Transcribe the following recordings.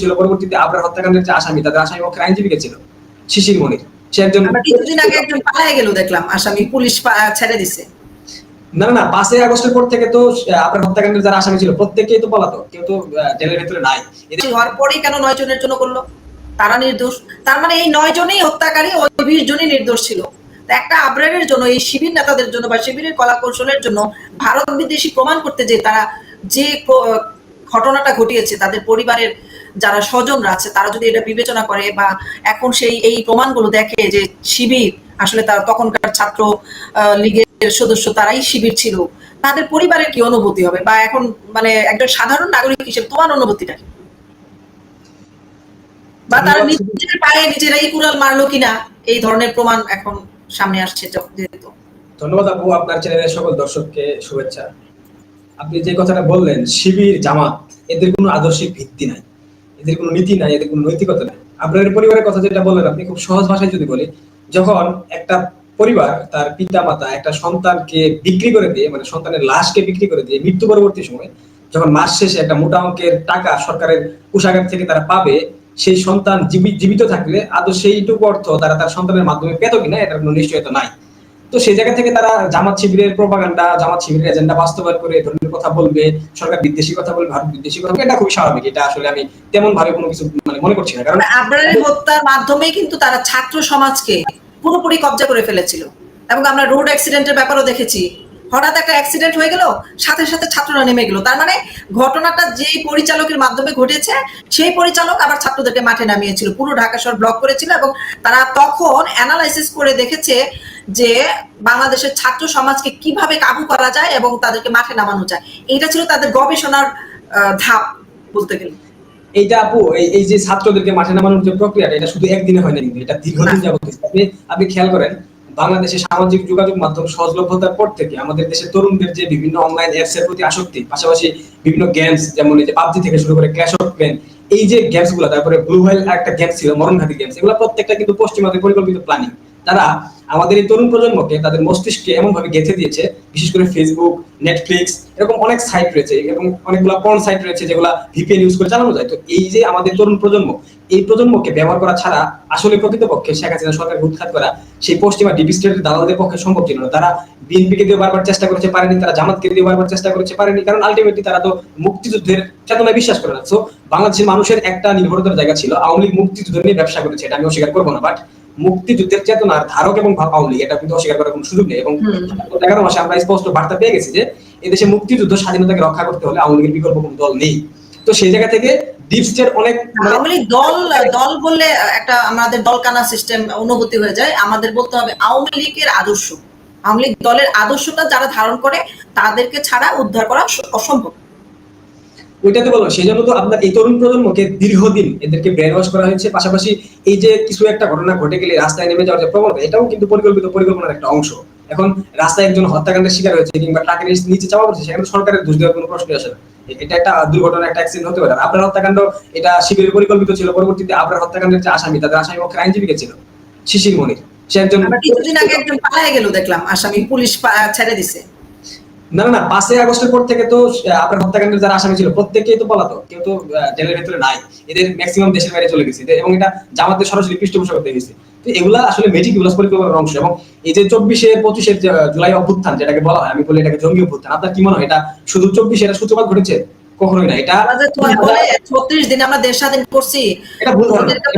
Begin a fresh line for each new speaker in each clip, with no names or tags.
ছিল। পরবর্তীতে আবরার হত্যাকাণ্ডের যে আসামি তাদের আসামি পক্ষের আইনজীবী ছিল শিশির মনির। সে একজন
কিছুদিন আগে একজন পালায় গেল দেখলাম আসামি পুলিশ ছেড়ে দিছে।
না না পাঁচই আগস্টের পর থেকে তো আপনার হত্যাকাণ্ডের যারা আসামি ছিল প্রত্যেকেই তো পলাতো কেউ তো জেলের ভেতরে নাই।
হওয়ার পরেই কেন নয় জনের জন্য করল? তারা নির্দোষ। তার মানে এই নয় জনেই হত্যাকারী ওই বিশ জনই নির্দোষ ছিল। একটা আবরারের জন্য এই শিবির নেতাদের জন্য বা শিবিরের কলা কৌশলের জন্য ভারত বিদেশি প্রমাণ করতে যে তারা যে ঘটনাটা ঘটিয়েছে তাদের পরিবারের যারা স্বজনরা আছে তারা যদি এটা বিবেচনা করে বা এখন সেই এই প্রমাণগুলো দেখে যে শিবির আসলে তারা তখনকার ছাত্র লীগের সদস্য তারাই শিবির ছিল তাদের পরিবারের কি অনুভূতি হবে? বা এখন মানে একজন সাধারণ নাগরিক হিসেবে তোমার অনুভূতিটা কি? বা তারা নিজের পায়ে নিজেরাই কুড়াল মারলো কিনা? এই ধরনের প্রমাণ এখন সামনে আসছে যেহেতু।
ধন্যবাদ আপু আপনার চ্যানেলের সকল দর্শককে শুভেচ্ছা। আপনি যে কথাটা বললেন শিবির জামাত এদের কোনো আদর্শিক ভিত্তি নাই। এদের কোনো নীতি নাই, এদের কোনো নৈতিকতা নাই। আপনার পরিবারের কথা যেটা বললেন, আপনি খুব সহজ ভাষায় যদি বলি, যখন একটা পরিবার তার পিতা মাতা একটা সন্তানকে বিক্রি করে দিয়ে মানে সন্তানের লাশকে বিক্রি করে দিয়ে মৃত্যু পরবর্তী সময়, যখন মাস শেষে একটা মোটা অঙ্কের টাকা সরকারের কোষাগার থেকে তারা পাবে, সেই সন্তান জীবি- জীবিত থাকলে আদৌ সেইটুকু অর্থ তারা তার সন্তানের মাধ্যমে পেত কিনা, এটার কোনো নিশ্চয়তা নাই। তো সেই জায়গা থেকে তারা জামাত শিবিরের প্রপাগান্ডা জামাত শিবিরের এজেন্ডা বাস্তবায়ন করে এই ধরনের কথা বলবে, সরকার বিদ্বেষী কথা বলবে, ভারত বিদ্বেষী কথা বলবে, এটা খুবই স্বাভাবিক, এটা আসলে আমি তেমন ভাবে কোনো কিছু মানে মনে করছি না, কারণ
আবরারের হত্যার মাধ্যমে কিন্তু তারা ছাত্র সমাজকে পুরোপুরি কবজা করে ফেলেছিল। এবং আমরা রোড অ্যাক্সিডেন্টের ব্যাপারও দেখেছি। হঠাৎ একটা অ্যাক্সিডেন্ট হয়ে গেল, সাথে সাথে ছাত্ররা নেমে গেল। তার মানে ঘটনাটা যেই পরিচালকের মাধ্যমে ঘটেছে, সেই পরিচালক আবার ছাত্রদেরকে মাঠে নামিয়েছিল। পুরো ঢাকা শহর ব্লক করেছিল এবং তারা তখন অ্যানালাইসিস করে দেখেছে যে বাংলাদেশের ছাত্র সমাজকে কীভাবে কাবু করা যায় এবং তাদেরকে মাঠে নামানো যায় এটা ছিল তাদের গবেষণার ধাপ বলতে গেলে।
এইটা আপু এই যে ছাত্রদেরকে মাঠে নামানোর যে প্রক্রিয়াটা এটা শুধু একদিনে হয় না কিন্তু এটা দীর্ঘদিন যাবত আপনি আপনি খেয়াল করেন বাংলাদেশে সামাজিক যোগাযোগ মাধ্যম সহজলভ্যতার পর থেকে আমাদের দেশের তরুণদের যে বিভিন্ন অনলাইন অ্যাপস এর প্রতি আসক্তি পাশাপাশি বিভিন্ন গেমস যেমন এই যে পাবজি থেকে শুরু করে ক্ল্যাশ অফ ক্ল্যান এই যে গেমসগুলো তারপরে ব্লু হোয়েল একটা গেম ছিল মরণঘাতী গেমস এগুলো প্রত্যেকটা কিন্তু পশ্চিমাদের পরিকল্পিত প্ল্যানিং তারা আমাদের এই তরুণ প্রজন্মকে তাদের মস্তিষ্কে এমন ভাবে গেঁথে দিয়েছে, বিশেষ করে ফেসবুক নেটফ্লিক্স এরকম অনেক সাইট রয়েছে এবং অনেকগুলো পর্ন সাইট রয়েছে যেগুলো ভিপিএন ইউজ করে চালানো যায়। তো এই যে আমাদের তরুণ প্রজন্ম, এই প্রজন্মকে ব্যবহার করা ছাড়া আসলে প্রকৃতপক্ষে শেখ হাসিনা সরকার উৎখাত করা সেই পশ্চিমা ডিপি স্টেটের দালালদের পক্ষে সম্ভব ছিল না। তারা বিএনপিকে দিয়ে বারবার চেষ্টা করেছে, পারেনি। তারা জামাতকে দিয়ে বারবার চেষ্টা করেছে, পারেনি। কারণ আলটিমেটলি তারা তো মুক্তিযুদ্ধের চেতনায় বিশ্বাস করে না। তো বাংলাদেশের মানুষের একটা নির্ভরতার জায়গা ছিল আওয়ামী লীগ মুক্তিযুদ্ধ নিয়ে ব্যবসা করেছে, এটা আমি অস্বীকার করব না বাট মুক্তিযুদ্ধের চেতনার ধারক এবং লীগ এটা কিন্তু অস্বীকার করার কোনো সুযোগ নেই। এবং এগারো মাসে আমরা স্পষ্ট বার্তা পেয়ে গেছি যে এদেশে মুক্তিযুদ্ধ স্বাধীনতাকে রক্ষা করতে হলে আওয়ামী লীগের বিকল্প কোনো দল নেই। তো সেই জায়গা থেকে ডিপ অনেক
আওয়ামী দল দল বললে একটা আমাদের দলকানা সিস্টেম অনুভূতি হয়ে যায়। আমাদের বলতে হবে আওয়ামী লীগের আদর্শ। আওয়ামী লীগ দলের আদর্শটা যারা ধারণ করে তাদেরকে ছাড়া উদ্ধার করা অসম্ভব।
ওইটাতে বলব সেই জন্য তো আপনার এই তরুণ প্রজন্মকে দীর্ঘদিন এদেরকে ব্রেন ওয়াশ করা হয়েছে। পাশাপাশি এই যে কিছু একটা ঘটনা ঘটে গেলে রাস্তায় নেমে যাওয়ার যে প্রবণতা, এটাও কিন্তু পরিকল্পিত পরিকল্পনার একটা অংশ। এখন রাস্তায় একজন হত্যাকাণ্ডের শিকার হয়েছে কিংবা ট্রাকের নিচে চাপা পড়ছে, সেখানে সরকারের দোষ দেওয়ার কোনো প্রশ্নই আসে না। এটা একটা দুর্ঘটনা, একটা অ্যাক্সিডেন্ট হতে পারে। আপনার হত্যাকাণ্ড, এটা শিবিরের পরিকল্পিত ছিল, পরবর্তীতে আপনার হত্যাকাণ্ডের যে আসামি, তাদের আসামি পক্ষের আইনজীবী কে ছিল, শিশির মনির। সে একজন
কিছুদিন আগে একজন পালায় গেল, দেখলাম। আসামি পুলিশ ছেড়ে দিছে।
না না পাঁচই আগস্টের পর থেকে তো আপনার হত্যাকাণ্ডের যারা আসামি ছিল প্রত্যেকেই তো পলাতো কেউ তো জেলের ভেতরে নাই। এদের ম্যাক্সিমাম দেশের বাইরে চলে গেছে। এবং এটা জামাতের সরাসরি পৃষ্ঠপোষকতা গেছে। তো এগুলা আসলে মেটিকুলাস পরিকল্পনার অংশ। এবং এই যে চব্বিশে পঁচিশের জুলাই অভ্যুত্থান, যেটাকে বলা হয়, আমি বলি এটাকে জঙ্গি অভ্যুত্থান, আপনার কি মনে হয়? এটা শুধু চব্বিশে, এটা সূত্রপাত ঘটেছে? কখনোই না। এটা
ছত্রিশ দিন আমরা দেশ স্বাধীন করছি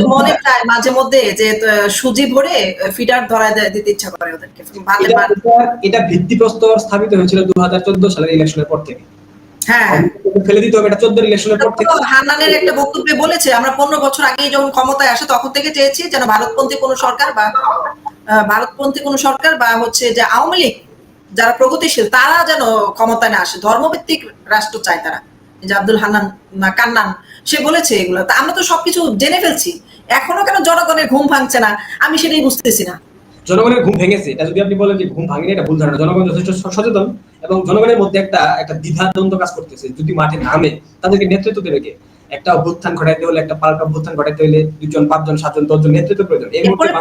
মনে মাঝে মধ্যে যে সুজি ভরে ফিডার ধরায় দিতে ইচ্ছা করে ওদেরকে।
এটা-
ভাত-
এটা- এটা ভিত্তিপ্রস্তর স্থাপিত হয়েছিল দু হাজার চোদ্দ সালের ইলেকশনের পর থেকে।
হ্যাঁ।
ফেলে দিতে হবে এটা চোদ্দ ইলেকশনের পর থেকে।
হান্নানের একটা বক্তব্যে বলেছে আমরা পনেরো বছর আগে যখন ক্ষমতায় আসে তখন থেকে চেয়েছি যেন ভারতপন্থী কোন সরকার বা ভারতপন্থী কোন সরকার বা হচ্ছে যে আওয়ামী লীগ যারা প্রগতিশীল তারা যেন ক্ষমতায় না আসে। ধর্মভিত্তিক রাষ্ট্র চায় তারা। যে আব্দুল হান্নান না কান্নান সে বলেছে এগুলো। তা আমরা তো সবকিছু জেনে ফেলছি। এখনও কেন জনগণের ঘুম ভাঙছে না? আমি সেটাই বুঝতেছি না।
জনগণের ঘুম ভেঙেছে। এটা যদি আপনি বলেন যে ঘুম ভাঙেনি এটা ভুল ধারণা। জনগণ যথেষ্ট সচেতন এবং জনগণের মধ্যে একটা একটা দ্বিধা দ্বন্দ্ব কাজ করতেছে। যদি মাঠে নামে তাদেরকে নেতৃত্ব দেবে কে? একটা অভ্যুত্থান ঘটাইতে হলে একটা পাল্টা অভ্যুত্থান ঘটাইতে হলে দুজন পাঁচজন সাতজন দশজন নেতৃত্ব প্রয়োজন। এই মুহূর্তে